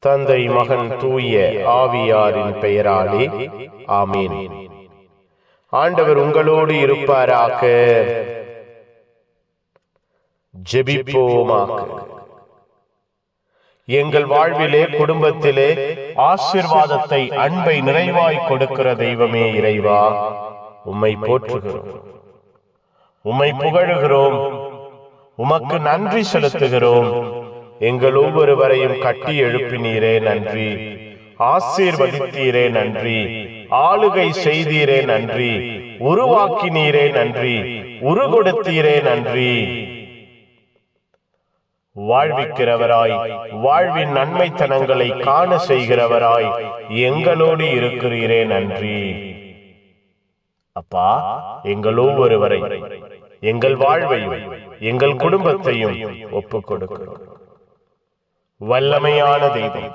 தந்தை மகன் தூய ஆவியாரின் பெயராலே ஆமீன். ஆண்டவர் உங்களோடு இருப்பாராக. ஜெபிப்போமாக. எங்கள் வாழ்விலே குடும்பத்திலே ஆசிர்வாதத்தை அன்பை நிறைவாய் கொடுக்கிற தெய்வமே இறைவா உம்மை போற்றுகிறோம். உம்மை புகழுகிறோம். உமக்கு நன்றி செலுத்துகிறோம். எங்கள் ஒவ்வொருவரையும் கட்டி எழுப்பினீரே நன்றி. ஆசீர்வதித்தீரே நன்றி. ஆளுகை செய்தீரே நன்றி. உருவாக்கினீரே நன்றி. உருகொடுத்தீரே நன்றி. வாழ்விக்கிறவராய் வாழ்வின் நன்மைத்தனங்களை காண செய்கிறவராய் எங்களோடு இருக்கிறீரே நன்றி. அப்பா எங்கள் ஒவ்வொருவரை எங்கள் வாழ்வையும் எங்கள் குடும்பத்தையும் ஒப்புக் கொடுக்கிறோம் வல்லமையான தெய்வம்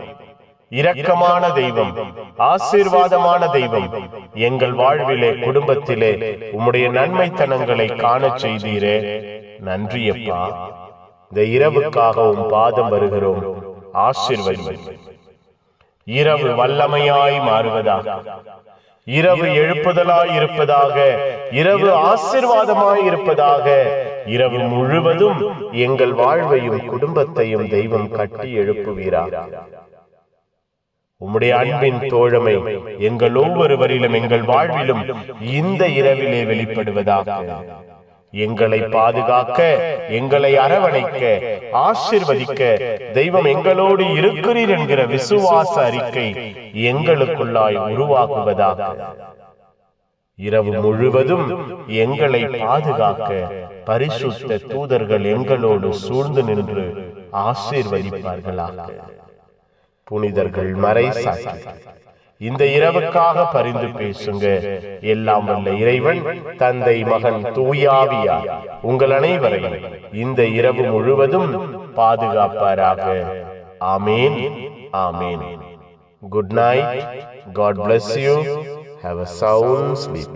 இரக்கமான தெய்வம் ஆசீர்வாதமான தெய்வம் எங்கள் வாழ்விலே குடும்பத்திலே உம்முடைய நன்மைத்தனங்களை காணச் செய்தீரே. நன்றி அப்பா. இந்த இரவுக்காகவும் பாதம் வருகிறோம். ஆசீர்வதி இரவு வல்லமையாய் மாறுவதாக. இரவு எழுப்புதலாய் இருப்பதாக. இரவு ஆசிர்வாதமாய் இருப்பதாக. இரவு முழுவதும் எங்கள் வாழ்வையும் குடும்பத்தையும் தெய்வம் கட்டி எழுப்புவீரா? உம்முடைய அன்பின் தோழமை எங்கள் ஒவ்வொருவரிலும் எங்கள் வாழ்விலும் இந்த இரவிலே வெளிப்படுவதாக. எங்களை பாதுகாக்க எங்களை அரவணைக்க ஆசிர்வதிக்க தெய்வம் எங்களோடு இருக்கிறீர் என்கிற விசுவாச அறிக்கை எங்களுக்குள்ளாய் உருவாகுவதாக இரவு முழுவதும் எங்களை பாதுகாக்க பரிசுத்த தூதர்கள் எங்களோடு சூழ்ந்து நின்று ஆசீர்வதிப்பார்களாக. புனிதர்கள் மறை இந்த இரவுக்காக பரிந்து பேசுங்க. எல்லாம் வல்ல இறைவன் தந்தை மகன் தூயாவியா. உங்கள் அனைவரையும் இந்த இரவு முழுவதும் பாதுகாப்பாராக. Amen. Amen. Good night. God bless you have a sound sleep